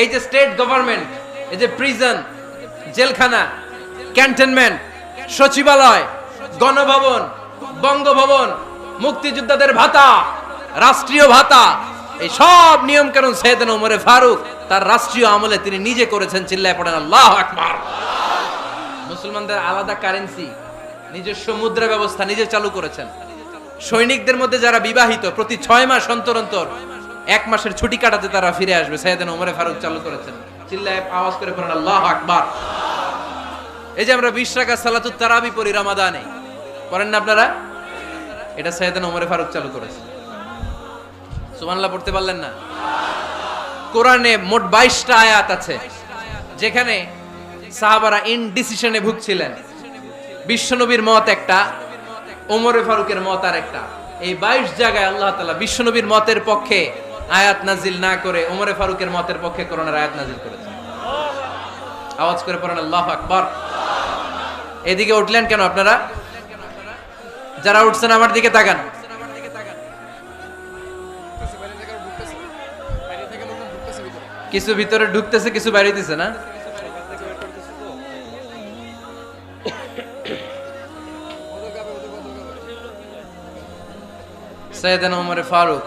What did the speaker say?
এই যে state government, এই যে প্রিজন, জেলখানা, ক্যান্টনমেন্ট, সচিবালয়, গণভবন, বঙ্গভবন, মুক্তিযোদ্ধাদের ভাতা, রাষ্ট্রীয় ভাতা, এই সব নিয়ম কানুন সৈয়দন ওমরে ফারুক, তার রাষ্ট্রীয় আমলে তিনি নিজে করেছেন চিল্লায় পড়েন, আল্লাহ আকবার। মুসলমানদের আলাদা কারেন্সি নিজস্ব মুদ্রা ব্যবস্থা নিজে চালু করেছেন। সৈনিকদের মধ্যে যারা বিবাহিত, প্রতি ছয় মাস অন্তর অন্তর এক মাসের ছুটি কাটাতে তারা ফিরে আসবে। সৈয়দিন ওমরে ফারুক চালু করেছেন। চিল্লায় আওয়াজ করে পড়েন আল্লাহ আকবার। এই যে আমরা বিশ টাকা সালাতুত তারাবি পড়ি রামাদানে। পড়েন না আপনারা? এটা সৈয়দিন ওমরে ফারুক চালু করেছে। সুবহানাল্লাহ, পড়তে পারলেন না? কোরআনে মোট বাইশটা আয়াত আছে, যেখানে সাহাবারা ইনডিসিশনে ভুগছিলেন। বিশ্বনবীর মত একটা, ওমরে ফারুকের মত আর একটা এই বাইশ জায়গায় আল্লাহ তালা বিশ্বনবীর মতের পক্ষে আয়াত নাজিল না করে ওমরে ফারুকের মতের পক্ষে করোনার আয়াত নাজিল করেছে। আওয়াজ করে পড়েন, আল্লাহ আকবর। এদিকে উঠলেন কেন আপনারা? যারা উঠছেন আমার দিকে তাকান। কিছু ভিতরে ঢুকতেছে, কিছু বাইরেতেছে না? সৈয়দান ওমরে ফারুক